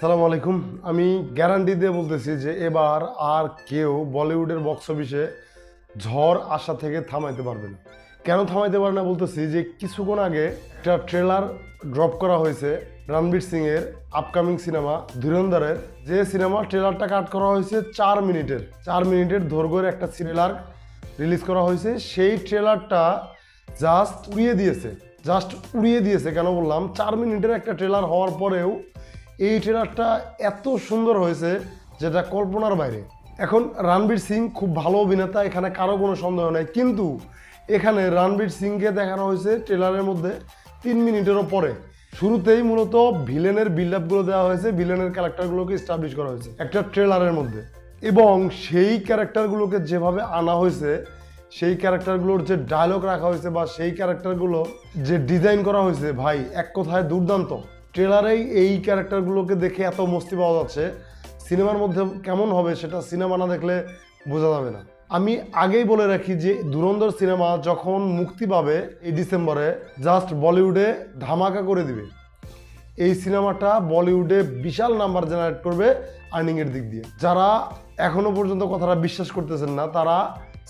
সালাম আলাইকুম। আমি গ্যারান্টি দিয়ে বলতেছি যে এবার আর কেউ বলিউডের বক্স অফিসে ঝড় আসা থেকে থামাইতে পারবে না। কেন থামাইতে পারে না বলতেছি যে কিছুক্ষণ আগে একটা ট্রেলার ড্রপ করা হয়েছে রণবীর সিং এর আপকামিং সিনেমা ধুরন্ধরের। যে সিনেমা ট্রেলারটা কাট করা হয়েছে চার মিনিটের। চার মিনিটের দৈর্ঘ্যের একটা ট্রেলার রিলিজ করা হয়েছে। সেই ট্রেলারটা জাস্ট উড়িয়ে দিয়েছে। জাস্ট উড়িয়ে দিয়েছে কেন বললাম? চার মিনিটের একটা ট্রেলার হওয়ার পরেও এই ট্রেলারটা এত সুন্দর হয়েছে যেটা কল্পনার বাইরে। এখন রণবীর সিং খুব ভালো অভিনেতা, এখানে কারও কোনো সন্দেহ নাই। কিন্তু এখানে রণবীর সিংকে দেখানো হয়েছে ট্রেলারের মধ্যে তিন মিনিটেরও পরে। শুরুতেই মূলত ভিলেনের বিল্ড আপগুলো দেওয়া হয়েছে, ভিলেনের ক্যারেক্টারগুলোকে স্টাবলিশ করা হয়েছে একটা ট্রেলারের মধ্যে। এবং সেই ক্যারেক্টারগুলোকে যেভাবে আনা হয়েছে, সেই ক্যারেক্টারগুলোর যে ডায়লগ রাখা হয়েছে বা সেই ক্যারেক্টারগুলো যে ডিজাইন করা হয়েছে, ভাই, এক কথায় দুর্দান্ত। ট্রেলারেই এই ক্যারেক্টারগুলোকে দেখে এত মস্তি পাওয়া যাচ্ছে, সিনেমার মধ্যে কেমন হবে সেটা সিনেমা না দেখলে বোঝা যাবে না। আমি আগেই বলে রাখি যে ধুরন্ধর সিনেমা যখন মুক্তি পাবে এই ডিসেম্বরে, জাস্ট বলিউডে ধামাকা করে দিবে। এই সিনেমাটা বলিউডে বিশাল নাম্বার জেনারেট করবে আর্নিংয়ের দিক দিয়ে। যারা এখনও পর্যন্ত কথাটা বিশ্বাস করতেছেন না, তারা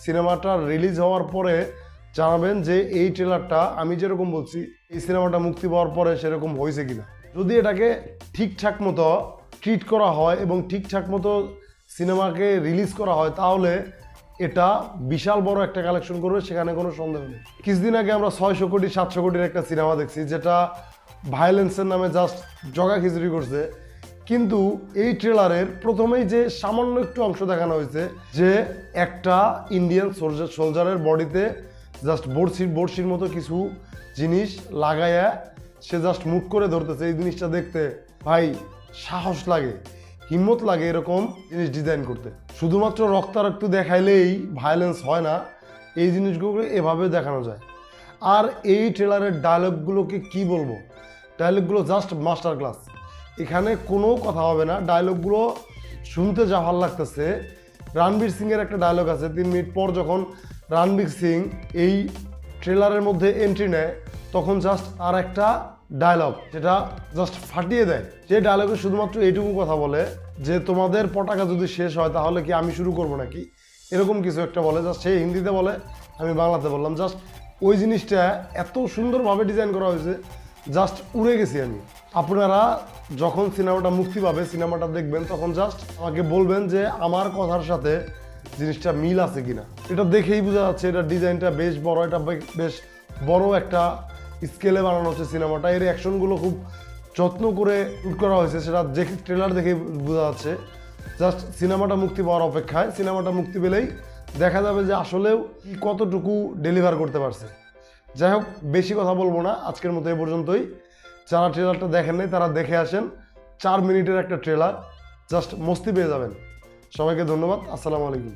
সিনেমাটা রিলিজ হওয়ার পরে জানাবেন যে এই ট্রেলারটা, আমি যেরকম বলছি, এই সিনেমাটা মুক্তি পাওয়ার পরে সেরকম হয়েছে কিনা। যদি এটাকে ঠিকঠাক মতো ট্রিট করা হয় এবং ঠিকঠাক মতো সিনেমাকে রিলিজ করা হয়, তাহলে এটা বিশাল বড় একটা কালেকশন করবে, সেখানে কোনো সন্দেহ নেই। কিছুদিন আগে আমরা ছয়শো কোটি, সাতশো কোটির একটা সিনেমা দেখছি, যেটা ভায়োলেন্সের নামে জাস্ট জগা খিচুড়ি করছে। কিন্তু এই ট্রেলারের প্রথমেই যে সামান্য একটু অংশ দেখানো হয়েছে, যে একটা ইন্ডিয়ান সোলজার সোলজারের বডিতে জাস্ট বড়শির বড়শির মতো কিছু জিনিস লাগাইয়া সে জাস্ট মুখ করে ধরতেছে এই জিনিসটা দেখতে। ভাই, সাহস লাগে, হিম্মত লাগে এরকম জিনিস ডিজাইন করতে। শুধুমাত্র রক্তারক্ত দেখাইলেই ভায়োলেন্স হয় না, এই জিনিসগুলো এভাবে দেখানো যায়। আর এই ট্রেলারের ডায়লগগুলোকে কি বলব? ডায়লগগুলো জাস্ট মাস্টার ক্লাস এখানে কোনো কথা হবে না ডায়লগগুলো শুনতে যা ভালো লাগতেছে। রণবীর সিংয়ের একটা ডায়লগ আছে, তিন মিনিট পর যখন রণবীর সিং এই ট্রেলারের মধ্যে এন্ট্রি নেয় তখন জাস্ট আর একটা ডায়লগ যেটা জাস্ট ফাটিয়ে দেয়। যে ডায়লগে শুধুমাত্র এইটুকু কথা বলে যে, তোমাদের পটাকা যদি শেষ হয়, তাহলে কি আমি শুরু করব নাকি? এরকম কিছু একটা বলে। জাস্ট সে হিন্দিতে বলে, আমি বাংলাতে বললাম। জাস্ট ওই জিনিসটা এত সুন্দরভাবে ডিজাইন করা হয়েছে জাস্ট উড়ে গেছি আমি। আপনারা যখন সিনেমাটা মুক্তি পাবে, সিনেমাটা দেখবেন, তখন জাস্ট আমাকে বলবেন যে, আমার কথার সাথে জিনিসটা মিল আছে কিনা? এটা দেখেই বোঝা যাচ্ছে, এটা ডিজাইনটা বেশ বড়, এটা বেশ বড় একটা স্কেলে বানানো হচ্ছে সিনেমাটা। এর অ্যাকশনগুলো খুব যত্ন করে শুট করা হয়েছে, সেটা দেখে ট্রেলার দেখে বোঝা যাচ্ছে। জাস্ট সিনেমাটা মুক্তি পাওয়ার অপেক্ষায়, সিনেমাটা মুক্তি পেলেই দেখা যাবে যে আসলেও কতটুকু ডেলিভার করতে পারছে। যাই হোক, বেশি কথা বলব না, আজকের মতো এ পর্যন্তই। যারা ট্রেলারটা দেখেন নাই, তারা দেখে আসেন। চার মিনিটের একটা ট্রেলার জাস্ট মস্তি পেয়ে যাবেন। সবাইকে ধন্যবাদ, আসসালামু আলাইকুম।